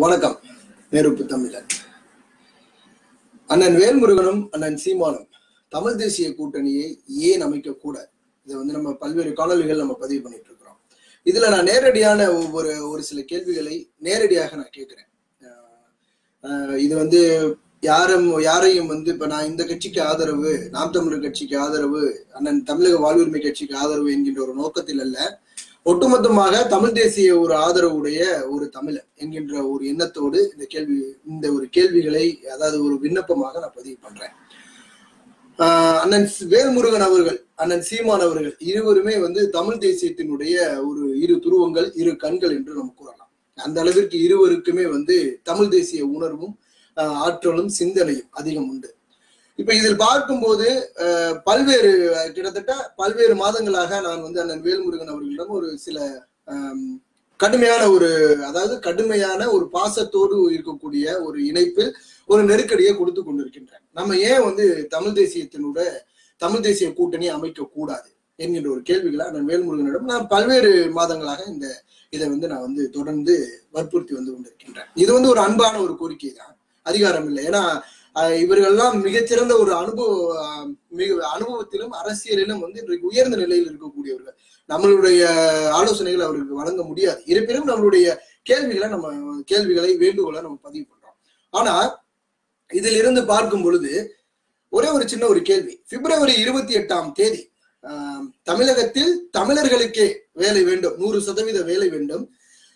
வணக்கம். நெருப்பு தமிழன் அண்ணன் வேல்முருகனும் அண்ணன் சீமானும் தமிழ் தேசிய கூட்டணியை ஏன் அமைக்க கூடாது இதை வந்து நம்ம பல்வேறு காணொலிகள் நம்ம பதிவு பண்ணிட்டு இருக்கிறோம் இதுல நான் நேரடியான ஒவ்வொரு ஒரு சில கேள்விகளை நேரடியாக நான் கேட்கிறேன். ஆஹ் இது வந்து யாரும் யாரையும் வந்து இப்ப நான் இந்த கட்சிக்கு ஆதரவு நாம் தமிழர் கட்சிக்கு ஆதரவு அண்ணன் தமிழக வாழ்வுரிமை கட்சிக்கு ஆதரவு என்கின்ற ஒரு நோக்கத்தில் அல்ல. ஒட்டுமொத்தமாக தமிழ் தேசிய ஒரு ஆதரவுடைய ஒரு தமிழன் என்கின்ற ஒரு எண்ணத்தோடு இந்த கேள்வி இந்த ஒரு கேள்விகளை அதாவது ஒரு விண்ணப்பமாக நான் பதிவு பண்றேன். அண்ணன் வேல்முருகன் அவர்கள் அண்ணன் சீமான் அவர்கள் இருவருமே வந்து தமிழ் தேசியத்தினுடைய ஒரு இரு துருவங்கள் இரு கண்கள் என்று நம்ம கூறலாம். அந்த அளவிற்கு இருவருக்குமே வந்து தமிழ் தேசிய உணர்வும் ஆற்றலும் சிந்தனையும் அதிகம் உண்டு. இப்ப இதில் பார்க்கும்போது பல்வேறு கிட்டத்தட்ட பல்வேறு மாதங்களாக நான் வந்து அண்ணன் வேல்முருகன் அவர்களிடம் ஒரு சில கடுமையான ஒரு அதாவது கடுமையான ஒரு பாசத்தோடு இருக்கக்கூடிய ஒரு இணைப்பில் ஒரு நெருக்கடியை கொடுத்து கொண்டிருக்கின்றேன். நம்ம ஏன் வந்து தமிழ் தேசியத்தினோட தமிழ் தேசிய கூட்டணி அமைக்க கூடாது என்கின்ற ஒரு கேள்விகளை அண்ணன் வேல்முருகனிடம் நான் பல்வேறு மாதங்களாக இந்த இதை வந்து நான் வந்து தொடர்ந்து வற்புறுத்தி வந்து கொண்டிருக்கின்றேன். இது வந்து ஒரு அன்பான ஒரு கோரிக்கை தான் அதிகாரம் இல்லை. ஏன்னா இவர்கள்லாம் மிகச்சிறந்த ஒரு அனுபவ மிக அனுபவத்திலும் அரசியலிலும் வந்து இன்றைக்கு உயர்ந்த நிலையில் இருக்கக்கூடியவர்கள். நம்மளுடைய ஆலோசனைகளை அவருக்கு வழங்க முடியாது. இருப்பினும் நம்மளுடைய கேள்விகளை நம்ம கேள்விகளை வேண்டுகோளை நம்ம பதிவு பண்றோம். ஆனா இதில் இருந்து பார்க்கும் பொழுது ஒரே ஒரு சின்ன ஒரு கேள்வி. பிப்ரவரி இருபத்தி எட்டாம் தேதி ஆஹ், தமிழகத்தில் தமிழர்களுக்கே வேலை வேண்டும் நூறு சதவீத வேலை வேண்டும்.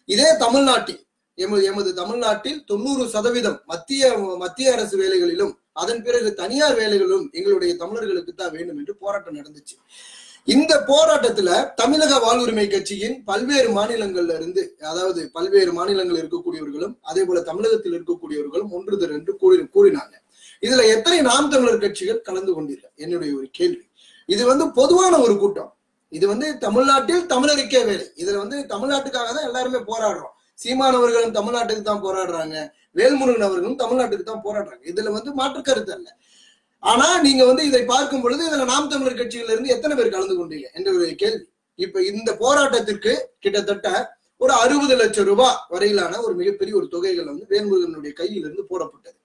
இதே தமிழ்நாட்டில் எமது எமது தமிழ்நாட்டில் தொண்ணூறு சதவீதம் மத்திய மத்திய அரசு வேலைகளிலும் அதன் பிறகு தனியார் வேலைகளும் எங்களுடைய தமிழர்களுக்கு தான் வேண்டும் என்று போராட்டம் நடந்துச்சு. இந்த போராட்டத்துல தமிழக வாழ்வுரிமை கட்சியின் பல்வேறு மாநிலங்கள்ல இருந்து அதாவது பல்வேறு மாநிலங்கள் இருக்கக்கூடியவர்களும் அதே போல தமிழகத்தில் இருக்கக்கூடியவர்களும் ஒன்று திரண்டு கூறி கூறினாங்க. இதுல எத்தனை நாம் தமிழர் கட்சிகள் கலந்து கொண்டீர்கள்? என்னுடைய ஒரு கேள்வி. இது வந்து பொதுவான ஒரு கூட்டம். இது வந்து தமிழ்நாட்டில் தமிழருக்கே வேலை. இதுல வந்து தமிழ்நாட்டுக்காக தான் எல்லாருமே போராடுறோம். சீமானவர்களும் தமிழ்நாட்டுக்கு தான் போராடுறாங்க வேல்முருகன் அவர்களும் தமிழ்நாட்டுக்கு தான் போராடுறாங்க. இதுல வந்து மாற்று கருத்து அல்ல. ஆனா நீங்க வந்து இதை பார்க்கும் பொழுது இதுல நாம் தமிழர் கட்சியில இருந்து எத்தனை பேர் கலந்து கொண்டீங்க என்ற ஒரு கேள்வி. இப்ப இந்த போராட்டத்திற்கு கிட்டத்தட்ட ஒரு அறுபது லட்சம் ரூபாய் வரையிலான ஒரு மிகப்பெரிய ஒரு தொகைகள் வந்து வேல்முருகனுடைய கையில் இருந்து போடப்பட்டது.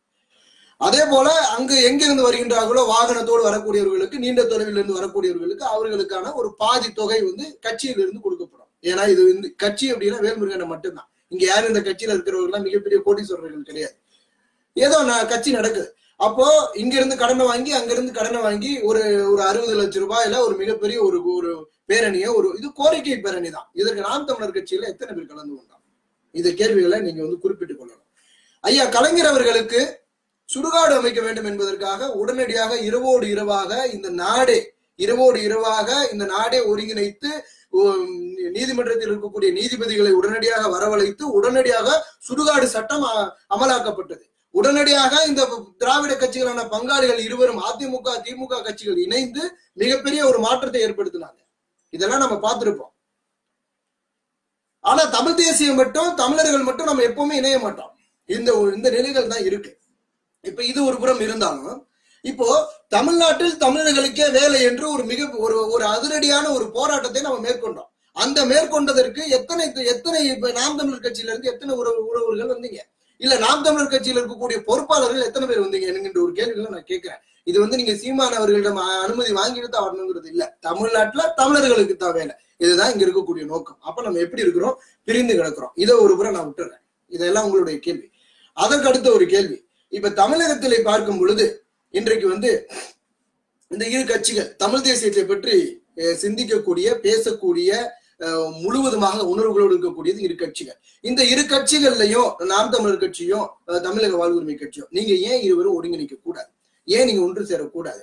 அதே போல அங்கு எங்கிருந்து வருகின்றார்களோ வாகனத்தோடு வரக்கூடியவர்களுக்கு நீண்ட தொலைவிலிருந்து வரக்கூடியவர்களுக்கு அவர்களுக்கான ஒரு பாதி தொகை வந்து கட்சியிலிருந்து கொடுக்கப்படும். ஏன்னா இது வந்து கட்சி அப்படின்னா வேல்முருகனை மட்டும்தான். இங்க யாரும் இந்த கட்சியில இருக்கிறவர்கள் மிகப்பெரிய கோடீஸ்வரர்கள் கிடையாது. ஏதோ நான் கட்சி நடக்குது. அப்போ இங்க இருந்து கடனை வாங்கி அங்க இருந்து கடனை வாங்கி ஒரு ஒரு அறுபது லட்சம் ரூபாயில ஒரு மிகப்பெரிய ஒரு ஒரு பேரணியோ ஒரு இது கோரிக்கை பேரணி தான். இதற்கு நாம் தமிழர் கட்சியில எத்தனை பேர் கலந்து கொண்டாங்க? இந்த கேள்விகளை நீங்க வந்து குறிப்பிட்டுக் கொள்ளணும். ஐயா கலைஞர் அவர்களுக்கு சுடுகாடு அமைக்க வேண்டும் என்பதற்காக உடனடியாக இரவோடு இரவாக இந்த நாடே இரவோடு இரவாக இந்த நாடே ஒருங்கிணைத்து நீதிமன்றத்தில் இருக்கக்கூடிய நீதிபதிகளை உடனடியாக வரவழைத்து உடனடியாக சுடுகாடு சட்டம் அ- அமலாக்கப்பட்டது. உடனடியாக இந்த திராவிட கட்சிகளான பங்காளிகள் இருவரும் அதிமுக திமுக கட்சிகள் இணைந்து மிகப்பெரிய ஒரு மாற்றத்தை ஏற்படுத்தினாங்க. இதெல்லாம் நம்ம பார்த்திருப்போம். ஆனா தமிழ் தேசியம் மட்டும் தமிழர்கள் மட்டும் நம்ம எப்பவுமே இணைய மாட்டோம். இந்த இந்த நிலைகள் தான் இருக்கு. இப்ப இது ஒரு புறம் இருந்தாலும் இப்போ தமிழ்நாட்டில் தமிழர்களுக்கே வேலை என்று ஒரு மிக ஒரு ஒரு அதிரடியான ஒரு போராட்டத்தை நம்ம மேற்கொண்டோம். அந்த மேற்கொண்டதற்கு எத்தனை எத்தனை இப்ப நாம் தமிழர் கட்சியில இருந்து எத்தனை உறவு உறவுகள் வந்தீங்க? இல்ல நாம் தமிழர் கட்சியில இருக்கக்கூடிய பொறுப்பாளர்கள் எத்தனை பேர் வந்தீங்க என்கின்ற ஒரு கேள்விகளை நான் கேட்கிறேன். இது வந்து நீங்க சீமான அவர்களிடம் அனுமதி வாங்கிட்டு தான் வரணுங்கிறது இல்ல. தமிழ்நாட்டுல தமிழர்களுக்கு தான் வேலை. இதுதான் இங்க இருக்கக்கூடிய நோக்கம். அப்ப நம்ம எப்படி இருக்கிறோம்? பிரிந்து கிடக்கிறோம். இதை ஒரு புறம் நான் விட்டுறேன். இதெல்லாம் உங்களுடைய கேள்வி. அதற்கு அடுத்த ஒரு கேள்வி. இப்ப தமிழகத்திலே பார்க்கும் பொழுது இன்றைக்கு வந்து இந்த இரு கட்சிகள் தமிழ் தேசியத்தை பற்றி சிந்திக்கக்கூடிய பேசக்கூடிய முழுவதுமாக உணர்வுகளோடு இருக்கக்கூடியது இரு கட்சிகள். இந்த இரு கட்சிகள்லயும் நாம் தமிழர் கட்சியும் தமிழக வாழ்வுரிமை கட்சியும் நீங்க ஏன் இருவரும் ஒருங்கிணைக்க கூடாது? ஏன் நீங்க ஒன்று சேரக்கூடாது?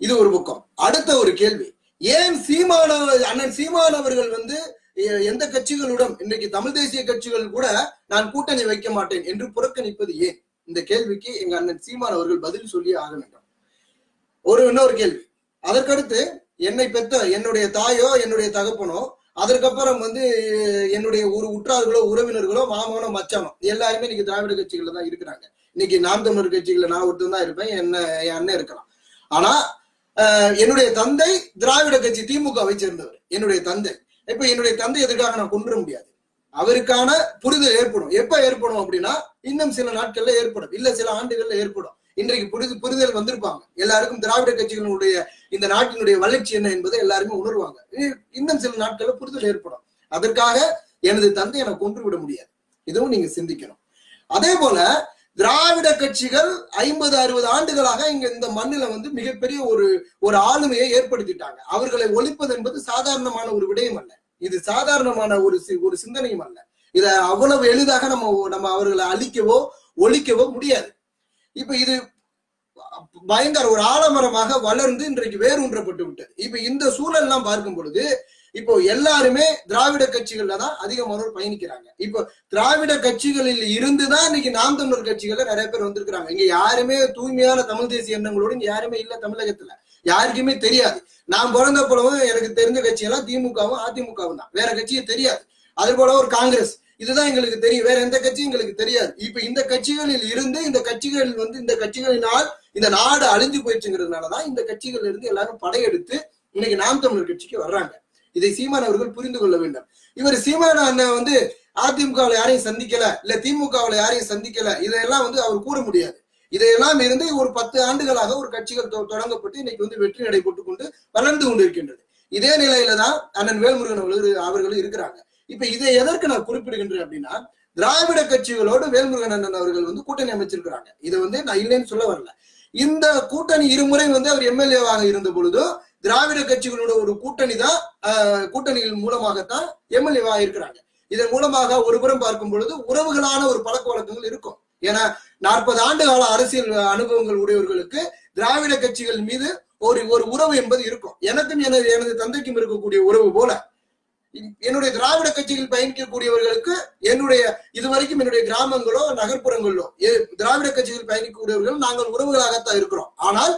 இது ஒரு பக்கம். அடுத்த ஒரு கேள்வி. ஏன் சீமான அண்ணன் சீமான் அவர்கள் வந்து எந்த கட்சிகளுடன் இன்னைக்கு தமிழ் தேசிய கட்சிகள் கூட நான் கூட்டணி வைக்க மாட்டேன் என்று புறக்கணிப்பது ஏன்? இந்த கேள்விக்கு எங்க அண்ணன் சீமான் அவர்கள் பதில் சொல்லி ஆக வேண்டும். ஒரு இன்னொரு கேள்வி. அதற்கடுத்து என்னை பெத்த என்னுடைய தாயோ என்னுடைய தகப்பனோ அதற்கப்புறம் வந்து என்னுடைய ஒரு உற்றார்களோ உறவினர்களோ மாமனோ மச்சானோ எல்லாருமே இன்னைக்கு திராவிட கட்சிகள்ல தான் இருக்கிறாங்க. இன்னைக்கு நாம் தமிழர் கட்சிகள்ல நான் ஒருத்தன் தான் இருப்பேன் என்ன என் அண்ணன் இருக்கலாம். ஆனா என்னுடைய தந்தை திராவிட கட்சி திமுகவை சேர்ந்தவர். என்னுடைய தந்தை. இப்ப என்னுடைய தந்தை எதுக்காக நான் கொண்டுட முடியாது? அவருக்கான புரிதல் ஏற்படும். எப்ப ஏற்படும் அப்படின்னா இன்னும் சில நாட்கள்ல ஏற்படும். இல்ல சில ஆண்டுகள்ல ஏற்படும். இன்றைக்கு புரிது புரிதல் வந்திருப்பாங்க. எல்லாருக்கும் திராவிட கட்சிகளுடைய இந்த நாட்டினுடைய வளர்ச்சி என்ன என்பதை எல்லாருமே உணர்வாங்க. இன்னும் சில நாட்கள்ல புரிதல் ஏற்படும். அதற்காக எனது தந்தை எனக்கு கொன்று விட முடியாது. இதுவும் நீங்க சிந்திக்கணும். அதே போல திராவிட கட்சிகள் ஐம்பது அறுபது ஆண்டுகளாக இங்க இந்த மண்ணில வந்து மிகப்பெரிய ஒரு ஒரு ஆளுமையை ஏற்படுத்திட்டாங்க. அவர்களை ஒழிப்பது என்பது சாதாரணமான ஒரு விடயம் அல்ல. இது சாதாரணமான ஒரு சி- ஒரு சிந்தனையும் அல்ல. இத அவ்வளவு எளிதாக நம்ம நம்ம அவர்களை அழிக்கவோ ஒழிக்கவோ முடியாது. இப்ப இது பயங்கர ஒரு ஆலமரமாக வளர்ந்து இன்றைக்கு வேரூன்றப்பட்டு விட்டது. இப்ப இந்த சூழல்லாம் பார்க்கும் பொழுது இப்போ எல்லாருமே திராவிட கட்சிகள்ல தான் அதிகமானோர் பயணிக்கிறாங்க. இப்போ திராவிட கட்சிகளில் இருந்துதான் இன்னைக்கு நாம் தமிழர் கட்சிகள்ல நிறைய பேர் வந்திருக்கிறாங்க. இங்க யாருமே தூய்மையான தமிழ் தேசிய எண்ணங்களோடு இங்க யாருமே இல்ல தமிழகத்துல. யாருக்குமே தெரியாது. நான் பிறந்த போலவும் எனக்கு தெரிஞ்ச கட்சியெல்லாம் திமுகவும் அதிமுகவும் தான். வேற கட்சியும் தெரியாது. அது போல ஒரு காங்கிரஸ். இதுதான் எங்களுக்கு தெரியும். வேற எந்த கட்சியும் எங்களுக்கு தெரியாது. இப்ப இந்த கட்சிகளில் இருந்து இந்த கட்சிகள் வந்து இந்த கட்சிகளினால் இந்த நாடு அழிஞ்சு போயிடுச்சுங்கிறதுனாலதான் இந்த கட்சிகள் இருந்து எல்லாரும் படையெடுத்து இன்னைக்கு நாம் தமிழர் கட்சிக்கு வர்றாங்க. இதை சீமான் அவர்கள் புரிந்து கொள்ள வேண்டும். இவர் சீமான அண்ணன் வந்து அதிமுகவில் யாரையும் சந்திக்கல இல்ல திமுகவில் யாரையும் சந்திக்கல. இதெல்லாம் வந்து அவர் கூற முடியாது. இதையெல்லாம் இருந்து ஒரு பத்து ஆண்டுகளாக ஒரு கட்சிகள் தொ- தொடங்கப்பட்டு இன்னைக்கு வந்து வெற்றி நடை போட்டுக் கொண்டு வளர்ந்து கொண்டிருக்கின்றது. இதே நிலையில தான் அண்ணன் வேல்முருகன் அவர்கள் அவர்களும் இருக்கிறாங்க. இப்ப இதை எதற்கு நான் குறிப்பிடுகின்றேன் அப்படின்னா திராவிட கட்சிகளோடு வேல்முருகன் அண்ணன் அவர்கள் வந்து கூட்டணி அமைச்சிருக்கிறாங்க. இதை வந்து நான் இல்லைன்னு சொல்ல வரல. இந்த கூட்டணி இருமுறை வந்து அவர் எம்எல்ஏவாக இருந்த பொழுதும் திராவிட கட்சிகளோட ஒரு கூட்டணி தான் ஆஹ், கூட்டணிகள் மூலமாகத்தான் எம்எல்ஏவாக இருக்கிறாங்க. இதன் மூலமாக ஒரு புறம் பார்க்கும் பொழுது உறவுகளான ஒரு பழக்க வழக்கங்கள் இருக்கும். ஏன்னா நாற்பது ஆண்டு கால அரசியல் அனுபவங்கள் உடையவர்களுக்கு திராவிட கட்சிகள் மீது ஒரு ஒரு உறவு என்பது இருக்கும். எனக்கும் எனது எனது தந்தைக்கும் இருக்கக்கூடிய உறவு போல. என்னுடைய திராவிட கட்சியில் பயணிக்கக்கூடியவர்களுக்கு என்னுடைய இதுவரைக்கும் என்னுடைய கிராமங்களோ நகர்ப்புறங்களோ திராவிட கட்சியில் பயணிக்கக்கூடியவர்கள் நாங்கள் உறவுகளாகத்தான் இருக்கிறோம். ஆனால்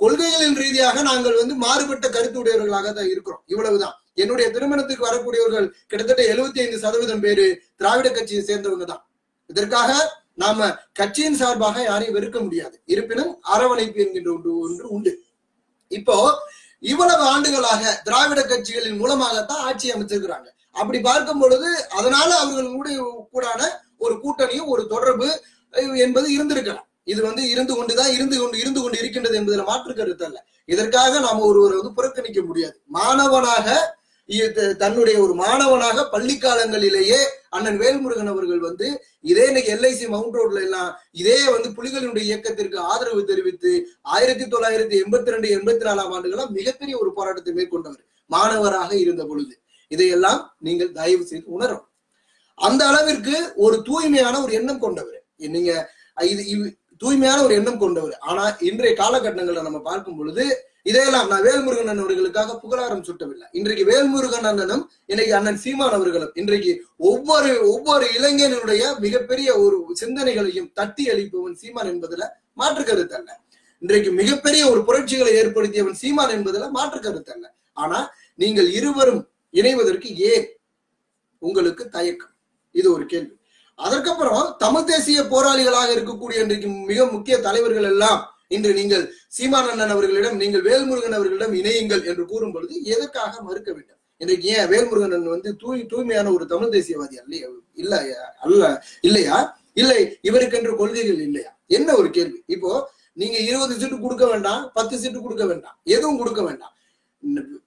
கொள்கைகளின் ரீதியாக நாங்கள் வந்து மாறுபட்ட கருத்து உடையவர்களாக தான் இருக்கிறோம். இவ்வளவுதான். என்னுடைய திருமணத்துக்கு வரக்கூடியவர்கள் கிட்டத்தட்ட 75% ஐந்து சதவீதம் பேரு திராவிட கட்சியை சேர்ந்தவங்க தான். இதற்காக நாம கட்சியின் சார்பாக யாரையும் வெறுக்க முடியாது. இருப்பினும் அரவணைப்பு என்கின்ற ஒன்று ஒன்று உண்டு. இப்போ இவ்வளவு ஆண்டுகளாக திராவிட கட்சிகளின் மூலமாகத்தான் ஆட்சி அமைச்சிருக்கிறாங்க. அப்படி பார்க்கும் பொழுது அதனால அவர்களுடைய கூடான ஒரு கூட்டணியும் ஒரு தொடர்பு என்பது இருந்திருக்கலாம். இது வந்து இருந்து கொண்டுதான் இருந்து கொண்டு இருந்து கொண்டு இருக்கின்றது என்பதில் மாற்று கருத்து அல்ல. இதற்காக நாம ஒருவரை வந்து புறக்கணிக்க முடியாது. மாணவனாக தன்னுடைய ஒரு மாணவனாக பள்ளி காலங்களிலேயே அண்ணன் வேல்முருகன் அவர்கள் வந்து இதே இன்னைக்கு எல்ஐசி மவுண்ட் ரோட்ல எல்லாம் இதே வந்து புலிகளினுடைய இயக்கத்திற்கு ஆதரவு தெரிவித்து ஆயிரத்தி தொள்ளாயிரத்தி எண்பத்தி ரெண்டு எண்பத்தி நாலாம் ஆண்டுகளாம் மிகப்பெரிய ஒரு போராட்டத்தை மேற்கொண்டவர் மாணவராக இருந்த பொழுது. இதையெல்லாம் நீங்கள் தயவு செய்து உணரும் அந்த அளவிற்கு ஒரு தூய்மையான ஒரு எண்ணம் கொண்டவர். நீங்க இது தூய்மையான ஒரு எண்ணம் கொண்டவர். ஆனா இன்றைய காலகட்டங்களை நம்ம பார்க்கும் பொழுது இதையெல்லாம் நான் வேல்முருகன் அண்ணன் அவர்களுக்காக புகழாரம் சுட்டவில்லை. இன்றைக்கு வேல்முருகன் அண்ணனும் இன்னைக்கு அண்ணன் சீமான் அவர்களும் இன்றைக்கு ஒவ்வொரு ஒவ்வொரு இளைஞனுடைய மிகப்பெரிய ஒரு சிந்தனைகளையும் தட்டி அளிப்பவன் சீமான் என்பதுல மாற்று கருத்து அல்ல. இன்றைக்கு மிகப்பெரிய ஒரு புரட்சிகளை ஏற்படுத்தியவன் சீமான் என்பதுல மாற்று கருத்து அல்ல. ஆனா நீங்கள் இருவரும் இணைவதற்கு ஏன் உங்களுக்கு தயக்கம்? இது ஒரு கேள்வி. அதற்கப்புறம் தமிழ் தேசிய போராளிகளாக இருக்கக்கூடிய இன்றைக்கு மிக முக்கிய தலைவர்கள் எல்லாம் இன்று நீங்கள் சீமானந்தன் அண்ணன் அவர்களிடம் நீங்கள் வேல்முருகன் அவர்களிடம் இணையுங்கள் என்று கூறும் பொழுது எதற்காக மறுக்க வேண்டும்? இன்றைக்கு ஏன் வேல்முருகன் வந்து தூய் தூய்மையான ஒரு தமிழ் தேசியவாதி அல்லையா? இல்லையா? அல்ல இல்லையா? இல்லை இவருக்கென்று கொள்கைகள் இல்லையா? என்ன ஒரு கேள்வி? இப்போ நீங்க இருபது சீட்டு கொடுக்க வேண்டாம் பத்து சீட்டு கொடுக்க வேண்டாம் எதுவும் கொடுக்க வேண்டாம்.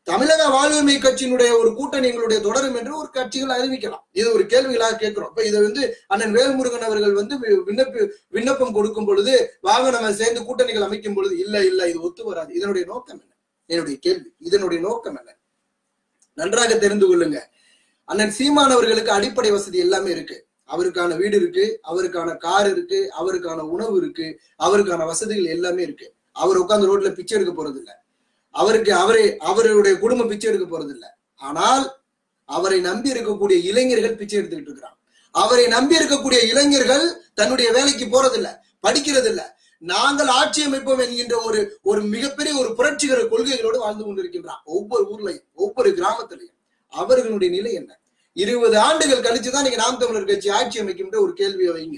தமிழக வாழ்வுமை கட்சியினுடைய ஒரு கூட்டணி எங்களுடைய தொடரும் என்று ஒரு கட்சிகள் அறிவிக்கலாம். இது ஒரு கேள்விகளாக கேட்கிறோம். இப்ப இதை வந்து அண்ணன் வேல்முருகன் அவர்கள் வந்து வி- விண்ணப்ப விண்ணப்பம் கொடுக்கும் பொழுது வாங்க நம்ம சேர்ந்து கூட்டணிகள் அமைக்கும் பொழுது இல்ல இல்ல இது ஒத்து வராது. இதனுடைய நோக்கம் என்ன? என்னுடைய கேள்வி. இதனுடைய நோக்கம் என்ன? நன்றாக தெரிந்து கொள்ளுங்க. அண்ணன் சீமான் அவர்களுக்கு அடிப்படை வசதி எல்லாமே இருக்கு. அவருக்கான வீடு இருக்கு அவருக்கான கார் இருக்கு அவருக்கான உணவு இருக்கு அவருக்கான வசதிகள் எல்லாமே இருக்கு. அவர் உட்காந்து ரோட்ல பிச்சை எடுக்க போறது இல்லை அவருக்கு அவரை அவருடைய குடும்பம் பிச்சை எடுக்க போறது இல்ல ஆனால் அவரை நம்பி இருக்கக்கூடிய இளைஞர்கள் பிச்சை எடுத்துக்கிட்டு இருக்கிறான் அவரை நம்பி இருக்கக்கூடிய இளைஞர்கள் தன்னுடைய வேலைக்கு போறதில்ல படிக்கிறது இல்ல நாங்கள் ஆட்சி அமைப்போம் என்கின்ற ஒரு ஒரு மிகப்பெரிய ஒரு புரட்சிகர கொள்கைகளோடு வாழ்ந்து கொண்டிருக்கின்றான் ஒவ்வொரு ஊர்லையும் ஒவ்வொரு கிராமத்திலையும். அவர்களுடைய நிலை என்ன? இருபது ஆண்டுகள் கழிச்சுதான் நீங்க நாம் தமிழர் கட்சி ஆட்சி அமைக்கின்ற ஒரு கேள்வியை வைங்க.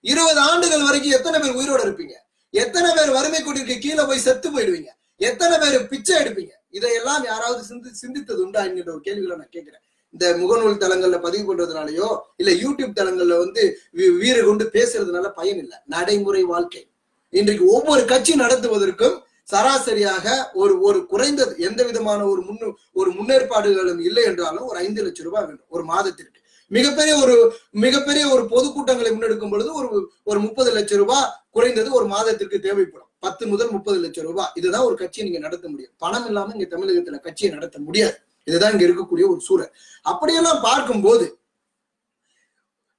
இருபது ஆண்டுகள் வரைக்கும் எத்தனை பேர் உயிரோட இருப்பீங்க? எத்தனை பேர் வறுமை கூட்டிற்கு கீழே போய் செத்து போயிடுவீங்க? எத்தனை பேர் பிச்சை எடுப்பீங்க? இதையெல்லாம் யாராவது சிந்தி சிந்தித்தது உண்டா என்கின்ற ஒரு கேள்விகளை நான் கேட்கிறேன். இந்த முகநூல் தளங்கள்ல பதிவு பண்றதுனாலயோ இல்ல யூடியூப் தளங்கள்ல வந்து வீ- கொண்டு பேசுறதுனால பயன் இல்லை. நடைமுறை வாழ்க்கை. இன்றைக்கு ஒவ்வொரு கட்சி நடத்துவதற்கும் சராசரியாக ஒரு ஒரு குறைந்தது எந்த விதமான ஒரு முன்னு ஒரு முன்னேற்பாடுகளும் இல்லை என்றாலும் ஒரு ஐந்து லட்சம் ரூபாய் வேண்டும் ஒரு மாதத்திற்கு. மிகப்பெரிய ஒரு மிகப்பெரிய ஒரு பொதுக்கூட்டங்களை முன்னெடுக்கும் பொழுது ஒரு ஒரு முப்பது லட்சம் ரூபாய் குறைந்தது ஒரு மாதத்திற்கு தேவைப்படும். பத்து முதல் முப்பது லட்சம் ரூபாய். இதுதான் ஒரு கட்சியை நீங்க நடத்த முடியும். பணம் இல்லாம இங்க தமிழகத்துல கட்சியை நடத்த முடியாது. இதுதான் இங்க இருக்கக்கூடிய ஒரு சூழல். அப்படியெல்லாம் பார்க்கும்போது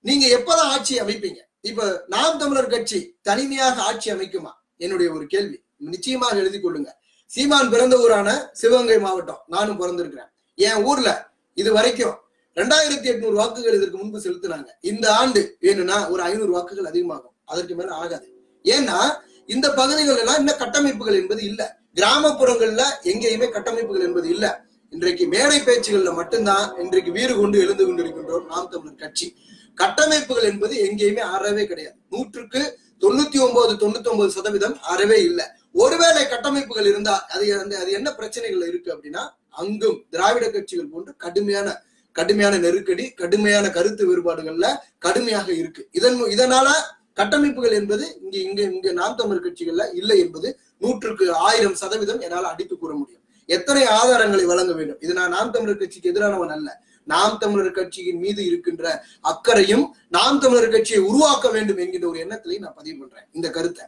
நீங்க எப்பதான் ஆட்சி அமைப்பீங்க? இப்ப நாம் தமிழர் கட்சி தனிமையாக ஆட்சி அமைக்குமா? என்னுடைய ஒரு கேள்வி. நிச்சயமாக எழுதி கொள்ளுங்க. சீமான் பிறந்த ஊரான சிவகங்கை மாவட்டம். நானும் பிறந்திருக்கிறேன். என் ஊர்ல இது வரைக்கும் ரெண்டாயிரத்தி எட்நூறு வாக்குகள் இதற்கு முன்பு செலுத்தினாங்க. இந்த ஆண்டு வேணும்னா ஒரு ஐநூறு வாக்குகள் அதிகமாகும். அதற்கு மேல ஆகாது. ஏன்னா இந்த பகுதிகள் எல்லாம் இன்னும் கட்டமைப்புகள் என்பது இல்லை. கிராமப்புறங்கள்ல எங்கேயுமே கட்டமைப்புகள் என்பது இல்லை. இன்றைக்கு மேடை பேச்சுகள்ல மட்டும்தான் இன்றைக்கு வீறு கொண்டு எழுந்து கொண்டிருக்கின்றோம் நாம் தமிழர் கட்சி. கட்டமைப்புகள் என்பது எங்கேயுமே அறவே கிடையாது. நூற்றுக்கு தொண்ணூத்தி ஒன்பது தொண்ணூத்தி ஒன்பது சதவீதம் அறவே இல்லை. ஒருவேளை கட்டமைப்புகள் இருந்தா அது வந்து அது என்ன பிரச்சனைகள் இருக்கு அப்படின்னா அங்கும் திராவிட கட்சிகள் போன்று கடுமையான கடுமையான நெருக்கடி கடுமையான கருத்து வேறுபாடுகள்ல கடுமையாக இருக்கு. இதன் இதனால கட்டமைப்புகள் என்பது இங்கு இங்கு இங்கு நாம் தமிழ் கட்சிகள்ல இல்லை என்பது நூற்றுக்கு ஆயிரம் சதவீதம் என்னால் அடித்து கூற முடியும். எத்தனை ஆதாரங்களை வழங்க வேண்டும்? இது நான் நாம் தமிழர் கட்சிக்கு எதிரானவன் அல்ல. நாம் தமிழர் கட்சியின் மீது இருக்கின்ற அக்கறையும் நாம் தமிழர் கட்சியை உருவாக்க வேண்டும் என்கின்ற ஒரு எண்ணத்திலையும் நான் பதிவு பண்றேன். இந்த கருத்தை.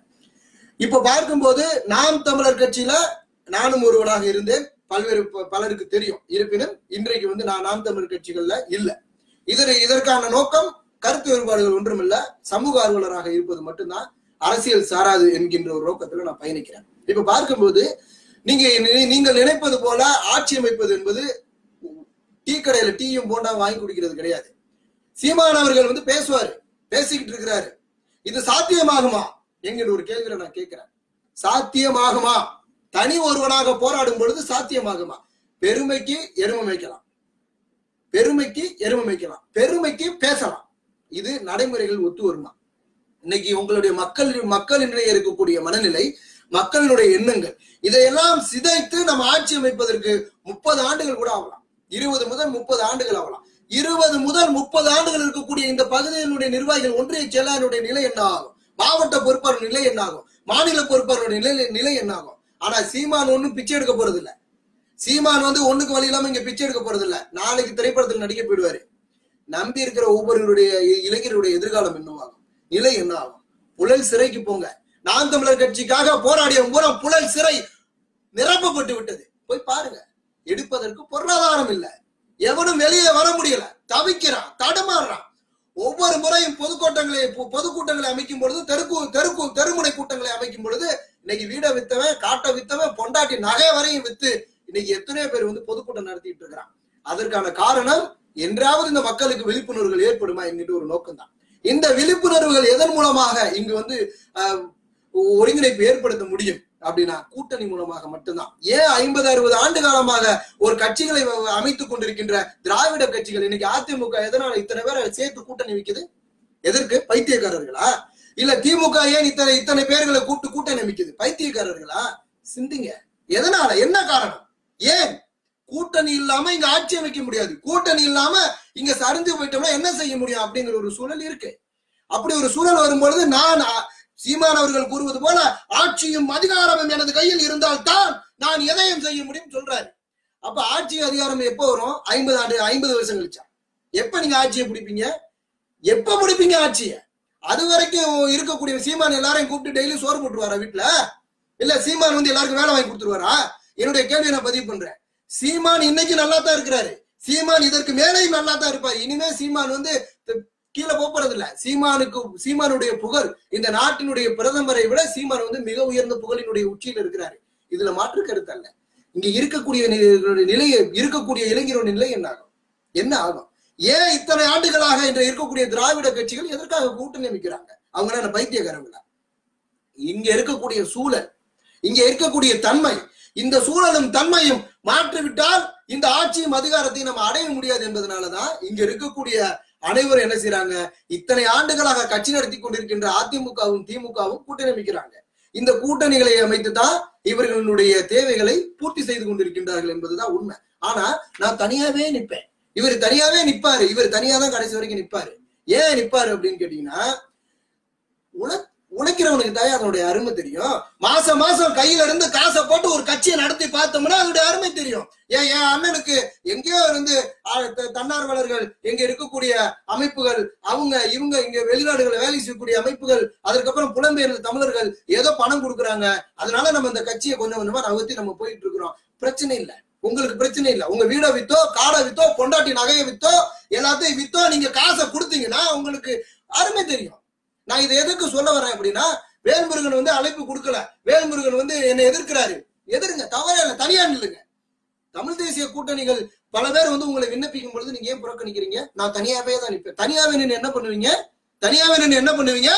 இப்ப பார்க்கும்போது நாம் தமிழர் கட்சியில நானும் ஒருவனாக இருந்தேன். பல்வேறு ப- பலருக்கு தெரியும். இருப்பினும் இன்றைக்கு வந்து நான் நாம் தமிழர் கட்சிகள்ல இல்ல. இதனை இதற்கான நோக்கம் கருத்து வேறுபாடுகள் ஒன்றுமில்ல சமூக ஆர்வலராக இருப்பது மட்டும்தான் அரசியல் சாராது என்கின்ற ஒரு நோக்கத்துல நான் பயணிக்கிறேன். இப்ப பார்க்கும்போது நீங்க நீங்கள் நினைப்பது போல ஆட்சி அமைப்பது என்பது டீ கடையில டீயும் போண்டா வாங்கி குடிக்கிறது கிடையாது. சீமான் அவர்கள் வந்து பேசுவாரு பேசிக்கிட்டு இருக்கிறாரு. இது சாத்தியமாகுமா என்கிற ஒரு கேள்வியில நான் கேட்கிறேன். சாத்தியமாகுமா? தனி ஒருவனாக போராடும் பொழுது சாத்தியமாகுமா? பெருமைக்கு எருமை வைக்கலாம் பெருமைக்கு எருமை வைக்கலாம் பெருமைக்கு பேசலாம். இது நடைமுறைகள் ஒத்து வருமா? இன்னைக்கு உங்களுடைய மக்கள் மக்கள் இன்றைய இருக்கக்கூடிய மனநிலை மக்களினுடைய எண்ணங்கள் இதையெல்லாம் சிதைத்து நம்ம ஆட்சி அமைப்பதற்கு முப்பது ஆண்டுகள் கூட ஆகலாம். இருபது முதல் முப்பது ஆண்டுகள் ஆகலாம். இருபது முதல் முப்பது ஆண்டுகள் இருக்கக்கூடிய இந்த பகுதியினுடைய நிர்வாகிகள் ஒன்றிய செயலாளருடைய நிலை என்ன ஆகும்? மாவட்ட பொறுப்பாளர் நிலை என்ன ஆகும்? மாநில பொறுப்பாளருடைய நிலை நிலை என்ன ஆகும்? ஆனா சீமான் ஒண்ணும் பிச்சை எடுக்க போறது இல்ல சீமான் வந்து ஒண்ணுக்கு வழி இல்லாம இங்க பிச்சை எடுக்க போறது இல்ல நாளைக்கு திரைப்படத்தில் நடிக்க போயிடுவாரு. நம்பி இருக்கிற ஒவ்வொருவருடைய இளைஞருடைய எதிர்காலம் என்னவாகும்? நிலை என்ன ஆகும் புழல் சிறைக்கு போங்க. நான் தமிழர் கட்சிக்காக போராடிய மூலம் புழல் சிறை நிரப்பப்பட்டு விட்டது. போய் பாருங்க. எடுப்பதற்கு பொருளாதாரம் இல்லை. எவனும் வெளியே வர முடியல. தவிக்கிறான் தடுமாறுறான். ஒவ்வொரு முறையும் பொதுக்கூட்டங்களை பொதுக்கூட்டங்களை அமைக்கும் பொழுது தெருக்கு தெருக்கு தெருமுனை கூட்டங்களை அமைக்கும் பொழுது இன்னைக்கு வீடை வித்தவன் காட்டை வித்தவன் பொண்டாட்டி நகை வரையும் வித்து இன்னைக்கு எத்தனையோ பேர் வந்து பொதுக்கூட்டம் நடத்திட்டு இருக்கிறான். அதற்கான காரணம் என்றாவது இந்த மக்களுக்கு விழிப்புணர்வுகள் ஏற்படுமா என்கின்ற ஒரு நோக்கம் தான் இந்த விழிப்புணர்வுகள் எதன் மூலமாக இங்கு வந்து ஆஹ், ஒருங்கிணைப்பு ஏற்படுத்த முடியும் அப்படின்னா கூட்டணி மூலமாக மட்டும்தான். ஏன் ஐம்பது அறுபது ஆண்டு காலமாக ஒரு கட்சிகளை அமைத்துக் கொண்டிருக்கின்ற திராவிட கட்சிகள் இன்னைக்கு அதிமுக எதனால இத்தனை பேரை சேர்த்து கூட்டணி வைக்குது? எதற்கு? பைத்தியக்காரர்களா? இல்ல திமுக ஏன் இத்தனை இத்தனை பேர்களை கூட்டு கூட்டணி அமைக்குது பைத்தியக்காரர்களா? சிந்திங்க. எதனால? என்ன காரணம்? ஏன்? கூட்டணி இல்லாம இங்க ஆட்சி அமைக்க முடியாது. கூட்டணி இல்லாம இங்க சரிஞ்சு போயிட்டோம்னா என்ன செய்ய முடியும் அப்படிங்கிற ஒரு சூழல் இருக்கு. அப்படி ஒரு சூழல் வரும்பொழுது நான் சீமான் அவர்கள் கூறுவது போல ஆட்சியும் அதிகாரமும் எனது கையில் இருந்தால் தான் நான் எதையும் செய்ய முடியும் சொல்றாரு. அப்ப ஆட்சி அதிகாரம் எப்போ வரும்? ஐம்பது ஆண்டு ஐம்பது வருஷம் கழிச்சா. எப்ப நீங்க ஆட்சியை பிடிப்பீங்க? எப்ப பிடிப்பீங்க ஆட்சியை? அது வரைக்கும் இருக்கக்கூடிய சீமான் எல்லாரையும் கூப்பிட்டு டெய்லி சோறு போட்டுருவாரா வீட்டுல இல்ல சீமான் வந்து எல்லாருக்கும் வேலை வாங்கி கொடுத்துருவாரா? என்னுடைய கேள்வியை நான் பதிவு பண்றேன். சீமான் இன்னைக்கு நல்லா தான் இருக்கிறாரு. சீமான் இதற்கு மேலேயும் நல்லா தான் இருப்பார். இனிமே சீமான் வந்து கீழே போறது இல்ல சீமானுக்கு சீமானுடைய புகழ் இந்த நாட்டினுடைய பிரதமரை விட சீமான் வந்து மிக உயர்ந்த புகழினுடைய உச்சியில் இருக்கிறாரு. இதுல மாற்று கருத்து அல்ல. இங்க இருக்கக்கூடிய நி- நிலையை இருக்கக்கூடிய இளைஞருடைய நிலை என்ன ஆகும்? என்ன ஆகும்? ஏன் இத்தனை ஆண்டுகளாக இன்று இருக்கக்கூடிய திராவிட கட்சிகள் எதற்காக கூட்டணி அமைக்கிறாங்க? அவங்க என்ன பைத்தியக்காரங்களா? இங்க இருக்கக்கூடிய சூழல் இங்க இருக்கக்கூடிய தன்மை இந்த சூழலும் தன்மையும் மாற்றிவிட்டால் இந்த ஆட்சியும் அதிகாரத்தையும் நம்ம அடைய முடியாது என்பதனாலதான் இங்க இருக்கக்கூடிய அனைவரும் என்ன செய்யறாங்க இத்தனை ஆண்டுகளாக கட்சி நடத்தி கொண்டிருக்கின்ற அதிமுகவும் திமுகவும் கூட்டணி அமைக்கிறாங்க. இந்த கூட்டணிகளை அமைத்து தான் இவர்களுடைய தேவைகளை பூர்த்தி செய்து கொண்டிருக்கின்றார்கள் என்பதுதான் உண்மை. ஆனா நான் தனியாவே நிப்பேன் இவர் தனியாவே நிப்பாரு இவர் தனியா தான் கடைசி வரைக்கும் நிப்பாரு ஏன் நிப்பாரு அப்படின்னு கேட்டீங்கன்னா உலக உழைக்கிறவனுக்கு தான் அதனுடைய அருமை தெரியும். மாசம் மாசம் கையில இருந்து காசை போட்டு ஒரு கட்சியை நடத்தி பார்த்தோம்னா அதனுடைய அருமை தெரியும். ஏன் என் அண்ணனுக்கு எங்கேயோ இருந்து தன்னார்வலர்கள் எங்க இருக்கக்கூடிய அமைப்புகள் அவங்க இவங்க இங்க வெளிநாடுகளை வேலை செய்யக்கூடிய அமைப்புகள் அதுக்கப்புறம் புலம்பெயர்ந்த தமிழர்கள் ஏதோ பணம் கொடுக்குறாங்க. அதனால நம்ம இந்த கட்சியை கொஞ்சம் கொஞ்சமா நகர்த்தி நம்ம போயிட்டு இருக்கிறோம். பிரச்சனை இல்லை. உங்களுக்கு பிரச்சனை இல்லை. உங்க வீடை வித்தோ காடை வித்தோ பொண்டாட்டி நகையை வித்தோ எல்லாத்தையும் வித்தோ நீங்க காசை கொடுத்தீங்கன்னா உங்களுக்கு அருமை தெரியும். நான் இதை எதுக்கு சொல்ல வரேன் அப்படின்னா வேல்முருகன் வந்து அழைப்பு கொடுக்கல. வேல்முருகன் வந்து என்னை எதிர்க்கிறாரு. எதிருங்க தவறே இல்லை தனியா நில்லுங்க. தமிழ் தேசிய கூட்டணிகள் பல பேர் வந்து உங்களை விண்ணப்பிக்கும் பொழுது நீங்க ஏன் புறக்கணிக்கிறீங்க? நான் தனியாவே தான் நிற்பேன். தனியாவே நின்று என்ன பண்ணுவீங்க? தனியாவே நின்று என்ன பண்ணுவீங்க?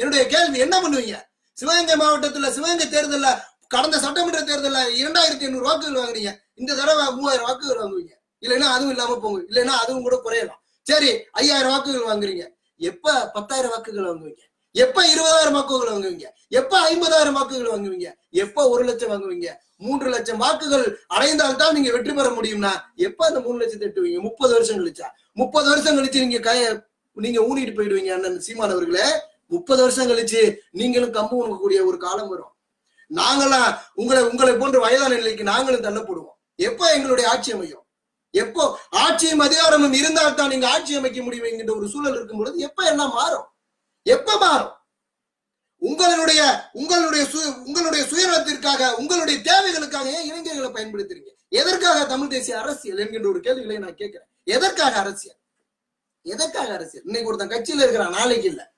என்னுடைய கேள்வி என்ன பண்ணுவீங்க? சிவகங்கை மாவட்டத்துல சிவகங்கை தேர்தல்ல கடந்த சட்டமன்ற தேர்தலில் இரண்டாயிரத்தி எண்ணூறு வாக்குகள் வாங்குறீங்க இந்த தடவை மூவாயிரம் வாக்குகள் வாங்குவீங்க. இல்லைன்னா அதுவும் இல்லாம போங்க இல்லைன்னா அதுவும் கூட குறையலாம். சரி ஐயாயிரம் வாக்குகள் வாங்குறீங்க. எப்ப பத்தாயிரம் வாக்குகள் வாங்குவீங்க? எப்ப இருபதாயிரம் வாக்குகள் வாங்குவீங்க? எப்ப ஐம்பதாயிரம் வாக்குகள் வாங்குவீங்க? எப்ப ஒரு லட்சம் வாங்குவீங்க? மூன்று லட்சம் வாக்குகள் அடைந்தால்தான் நீங்க வெற்றி பெற முடியும்னா எப்ப அந்த மூணு லட்சத்தை எட்டுவீங்க? முப்பது வருஷம் கழிச்சா? முப்பது வருஷம் கழிச்சு நீங்க கய நீங்க ஊனிட்டு போயிடுவீங்க அண்ணன் சீமான் அவர்களே. முப்பது வருஷம் கழிச்சு நீங்களும் கம்பு உணக்கக்கூடிய ஒரு காலம் வரும். நாங்களாம் உங்களை உங்களை போன்ற வயதான நிலைக்கு நாங்களும் தள்ளப்படுவோம். எப்ப எங்களுடைய ஆட்சி அமையும்? எப்போ ஆட்சியும் அதிகாரமும் இருந்தால் தான் நீங்க ஆட்சி அமைக்க முடியும் என்கின்ற ஒரு சூழல் இருக்கும் பொழுது எப்ப என்ன மாறும்? எப்ப மாறும்? உங்களுடைய உங்களுடைய சு- உங்களுடைய சுயநலத்திற்காக உங்களுடைய தேவைகளுக்காக ஏன் இளைஞர்களை பயன்படுத்துறீங்க? எதற்காக தமிழ் தேசிய அரசியல் என்கின்ற ஒரு கேள்விகளை நான் கேட்கிறேன். எதற்காக அரசியல்? எதற்காக அரசியல்? இன்னைக்கு ஒருத்தன் கட்சியில இருக்கிறான் நாளைக்கு இல்ல.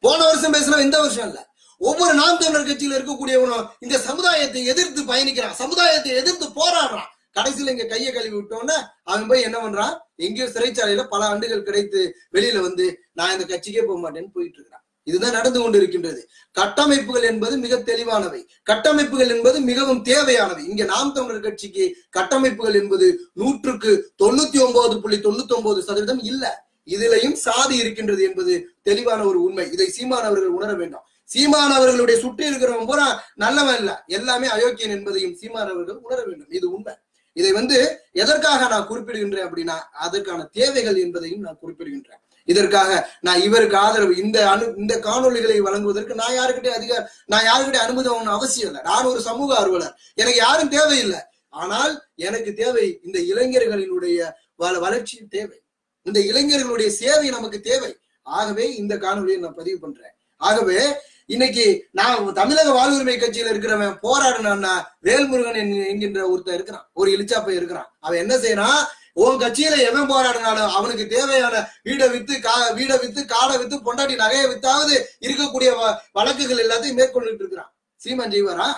போன வருஷம் பேசுறோம் இந்த வருஷம் இல்ல. ஒவ்வொரு நாம் தமிழர் கட்சியில இருக்கக்கூடியவனும் இந்த சமுதாயத்தை எதிர்த்து பயணிக்கிறான் சமுதாயத்தை எதிர்த்து போராடுறான். கடைசியில இங்க கையை கழுவி விட்டோன்னே அவன் போய் என்ன பண்றான்? எங்கேயோ சிறைச்சாலையில பல ஆண்டுகள் கிடைத்து வெளியில வந்து நான் இந்த கட்சிக்கே போக மாட்டேன்னு போயிட்டு இருக்கிறான். இதுதான் நடந்து கொண்டிருக்கின்றது. கட்டமைப்புகள் என்பது மிக தெளிவானவை. கட்டமைப்புகள் என்பது மிகவும் தேவையானவை. இங்க நாம் தமிழர் கட்சிக்கு கட்டமைப்புகள் என்பது நூற்றுக்கு தொண்ணூத்தி ஒன்பது புள்ளி தொண்ணூத்தி ஒன்பது சதவீதம் இல்ல. இதிலையும் சாதி இருக்கின்றது என்பது தெளிவான ஒரு உண்மை. இதை சீமான் அவர்கள் உணர வேண்டும். சீமான் அவர்களுடைய சுற்றி இருக்கிறவன் பூரா நல்லவன் இல்ல. எல்லாமே அயோக்கியன் என்பதையும் சீமான் அவர்கள் உணர வேண்டும். இது உண்மை. இதை வந்து எதற்காக நான் குறிப்பிடுகின்றேன் அப்படின்னா அதற்கான தேவைகள் என்பதையும் நான் குறிப்பிடுகின்றேன். இதற்காக நான் இவருக்கு ஆதரவு இந்த அனு இந்த காணொளிகளை வழங்குவதற்கு நான் யாருக்கிட்டே அதிக நான் யாருக்கிட்டே அனுமதி வாங்கணும் அவசியம் இல்லை. நான் ஒரு சமூக ஆர்வலர். எனக்கு யாரும் தேவையில்லை. ஆனால் எனக்கு தேவை இந்த இளைஞர்களினுடைய வள வளர்ச்சி தேவை. இந்த இளைஞர்களுடைய சேவை நமக்கு தேவை. ஆகவே இந்த காணொலியை நான் பதிவு பண்றேன். ஆகவே இன்னைக்கு நான் தமிழக வாழ்வுரிமை கட்சியில இருக்கிறவன் போராடினான்னா வேல்முருகன் என்கின்ற ஒருத்தன் இருக்கிறான். ஒரு இளிச்சாப்பை இருக்கிறான். அவன் என்ன செய்யறான்? உன் கட்சியில எவன் போராடினாலும் அவனுக்கு தேவையான வீடை வித்து கா வீடை வித்து காடை வித்து பொண்டாட்டி நகையை வித்தாவது இருக்கக்கூடிய வழக்குகள் எல்லாத்தையும் மேற்கொண்டுட்டு இருக்கிறான். சீமான் ஜீவரா